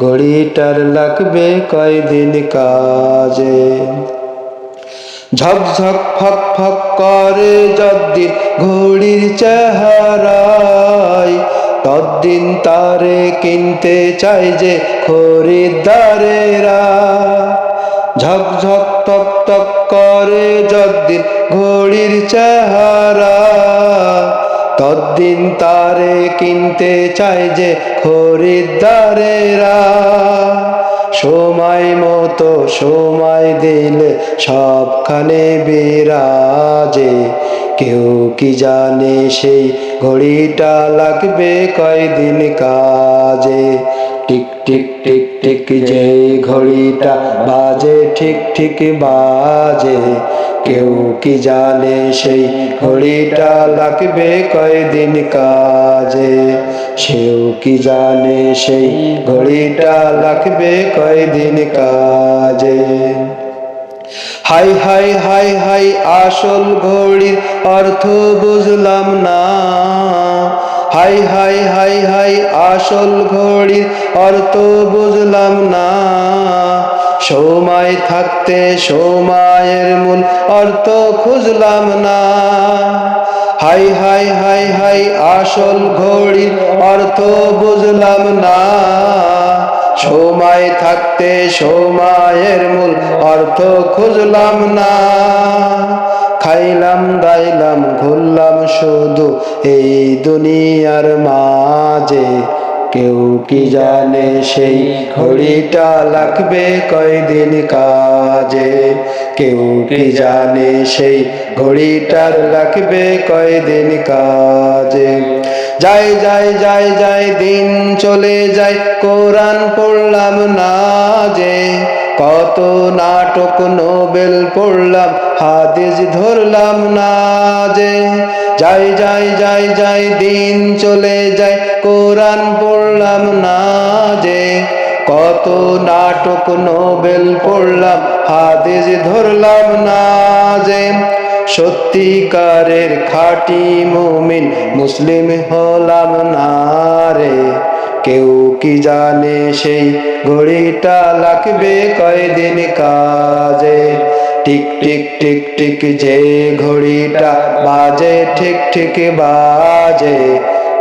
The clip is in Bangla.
ঘড়িটার লাগবে কয়দিন কাজে? ঝকঝক ফক ফক করে যদ্দিন ঘড়ির চেহারায়, তদ্দিন তারে কিনতে চাই যে খরিদ্দারেরা। ঝকঝক তক তক করে যদ্দিন ঘড়ির চেহারা তদ্দিন তারে কিনতে চায় যে খরিদ্দারেরা। সময় মতো সময় দিলে সবখানে বিরাজে। কেউ কি জানে সেই ঘড়িটা লাগবে কয়দিন কাজে? টিক টিক টিক টিক যে ঘড়িটা বাজে, ঠিক ঠিক বাজে। কেউ কি জানে সেই ঘড়িটা লাগবে কয়দিন কাজে? সেও কি জানে সেই ঘড়িটা লাগবে কয়দিন কাজে? হাই হাই হাই হাই, আসল ঘড়ির অর্থ বুঝলাম না। হাই হাই হাই হাই, আসল ঘড়ির অর্থ বুঝলাম না। সময় থাকতে সময়ের মূল অর্থ খুঁজলাম না। হাই হাই হাই হাই, আসল ঘড়ির অর্থ বুঝলাম না। সময় থাকতে সময়ের মূল অর্থ খুঁজলাম না। খাইলাম, দাইলাম, ঘুরলাম শুধু এই দুনিয়ার মাঝে। কেউ কি জানে সেই ঘড়িটা লাগবে কয়দিন কাজে? কেউ কি জানে সেই ঘড়িটার লাগবে কয়দিন কাজে? যাই যাই যাই যাই, দিন চলে যায়, কোরআন পড়লাম না যে। কত নাটক নোবেল পড়লাম, হাদিস ধরলাম না যে। যাই যাই যাই যাই, দিন চলে যায়, কোরআন যে কত নাটক নোবেল পড়লাম, হাদিস ধরলাম না যে সত্যিকারের খাটি মুমিন মুসলিম হলাম না রে। কেউ কি জানে সেই ঘড়িটা লাগবে কয়দিন কাজে? টিক টিক টিক টিক যে ঘড়িটা বাজে, ঠিক ঠিক বাজে।